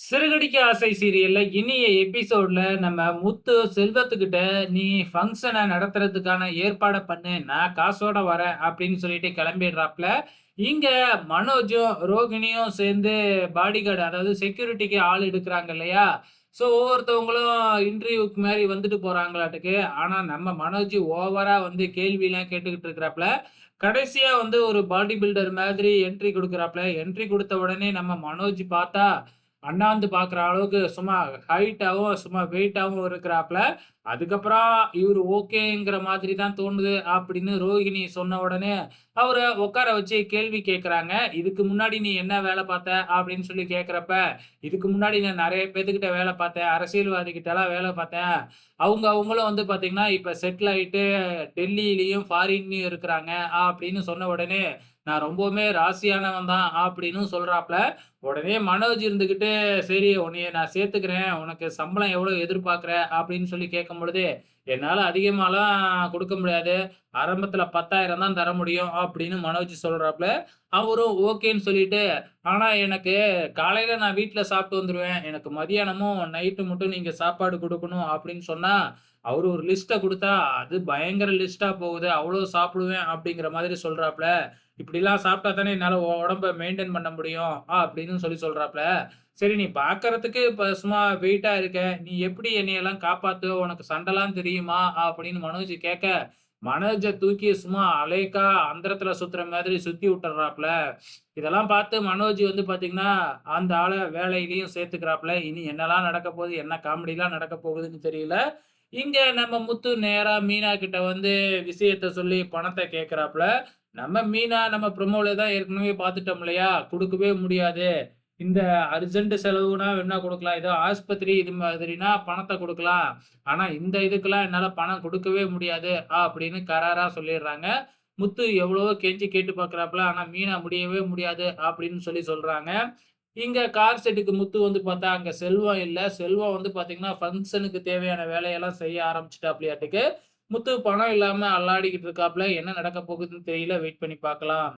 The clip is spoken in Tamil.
சிறுகடிக்க ஆசை சீரியல்ல இனிய எபிசோட்ல நம்ம முத்து செல்வத்துக்கிட்ட நீ ஃபங்க்ஷனை நடத்துறதுக்கான ஏற்பாடை பண்ணு நான் காசோட வரேன் அப்படின்னு சொல்லிட்டு கிளம்பிடுறாப்ல. இங்க மனோஜும் ரோகிணியும் சேர்ந்து பாடி கார்டு அதாவது செக்யூரிட்டிக்கு ஆள் எடுக்கிறாங்க இல்லையா? ஸோ ஒவ்வொருத்தவங்களும் இன்டர்வியூக்கு மாதிரி வந்துட்டு போறாங்களாட்டுக்கு. ஆனா நம்ம மனோஜ் ஓவரா வந்து கேள்வியெல்லாம் கேட்டுக்கிட்டு இருக்கிறாப்புல கடைசியா வந்து ஒரு பாடி பில்டர் மாதிரி என்ட்ரி கொடுக்குறாப்புல என்ட்ரி கொடுத்த உடனே நம்ம மனோஜ் பார்த்தா அண்ணாந்து பார்க்குற அளவுக்கு சும்மா ஹைட்டாகவும் சும்மா வெயிட்டாகவும் இருக்கிறாப்புல. அதுக்கப்புறம் இவரு ஓகேங்கிற மாதிரி தான் தோணுது அப்படின்னு ரோஹிணி சொன்ன உடனே, அவரை உட்கார வச்சு கேள்வி கேட்குறாங்க. "இதுக்கு முன்னாடி நீ என்ன வேலை பார்த்த?" அப்படின்னு சொல்லி கேட்குறப்ப "இதுக்கு முன்னாடி நான் நிறைய பேத்துக்கிட்ட வேலை பார்த்தேன். அரசியல்வாதிகிட்டலாம் வேலை பார்த்தேன். அவங்க அவங்களும் வந்து பார்த்தீங்கன்னா, இப்போ செட்டில் ஆயிட்டு டெல்லியிலையும் ஃபாரின்லையும் இருக்கிறாங்க." அப்படின்னு சொன்ன உடனே, "நான் ரொம்பவுமே ராசியானவன் தான்." அப்படின்னும் சொல்கிறாப்புல உடனே மனோஜ் இருந்துக்கிட்டு "சரி உன்னைய நான் சேர்த்துக்கிறேன். உனக்கு சம்பளம் எவ்வளோ எதிர்பார்க்குற?" அப்படின்னு சொல்லி கேட்கும்பொழுது, "என்னால அதிகமாலாம் கொடுக்க முடியாது. ஆரம்பத்துல 10,000 தான் தர முடியும்." அப்படின்னு மனோஜ் சொல்கிறாப்புல அவரும் ஓகேன்னு சொல்லிட்டு, "ஆனா எனக்கு காலையில நான் வீட்டில் சாப்பிட்டு வந்துருவேன். எனக்கு மதியானமும், நைட்டு மட்டும் நீங்க சாப்பாடு கொடுக்கணும் அப்படின்னு சொன்னா, அவர் ஒரு லிஸ்ட்டை கொடுத்தா அது பயங்கர லிஸ்ட்டா போகுது. "அவ்வளோ சாப்பிடுவேன்." அப்படிங்கிற மாதிரி சொல்கிறாப்புல "இப்படிலாம் சாப்பிட்டா தானே என்னால் உடம்ப மெயின்டைன் பண்ண முடியும்." அப்படின்னு சொல்லி சொல்றாப்ல. "சரி நீ பார்க்கறதுக்கு இப்ப சும்மா வெயிட்டா இருக்க. நீ எப்படி என்னையெல்லாம் காப்பாத்து உனக்கு சண்டைலாம் தெரியுமா?" அப்படின்னு மனோஜ் கேட்க, மனோஜ தூக்கி சும்மா அலேக்கா அந்தரத்துல சுத்துற மாதிரி சுத்தி விட்டுறாப்ல இதெல்லாம் பார்த்து மனோஜ் வந்து பாத்தீங்கன்னா அந்த ஆளை வேலையிலையும் சேர்த்துக்கிறாப்ல. இனி என்னலாம் நடக்க போகுது? என்ன காமெடிலாம் நடக்க போகுதுன்னு தெரியல. இங்க நம்ம முத்து நேரா மீனா கிட்ட வந்து விஷயத்த சொல்லி பணத்தை கேட்கிறாப்ல. நம்ம மீனா நம்ம ப்ரோமோல தான் ஏற்கனவே பார்த்துட்டோம் இல்லையா? கொடுக்கவே முடியாது. இந்த அர்ஜென்ட் செலவுனா என்ன கொடுக்கலாம் ஏதோ ஆஸ்பத்திரி இது மாதிரினா பணத்தை கொடுக்கலாம் ஆனா இந்த இதுக்கெல்லாம் என்னால பணம் கொடுக்கவே முடியாது. அப்படின்னு கராரா சொல்லிடுறாங்க. முத்து எவ்வளவோ கெஞ்சி கேட்டு பார்க்குறாப்புல ஆனா மீனா முடியவே முடியாது அப்படின்னு சொல்லி சொல்றாங்க. இங்க கார் செட்டுக்கு முத்து வந்து பார்த்தா, அங்க செல்வம் இல்ல. செல்வம் வந்து பார்த்தீங்கன்னா, ஃபங்க்ஷனுக்கு தேவையான வேலையெல்லாம் செய்ய ஆரம்பிச்சுட்டாப்லயாட்டுக்கு. முத்து பணம் இல்லாம அல்லாடிக்கிட்டு இருக்காப்புல என்ன நடக்க போகுதுன்னு தெரியல. வெயிட் பண்ணி பார்க்கலாம்.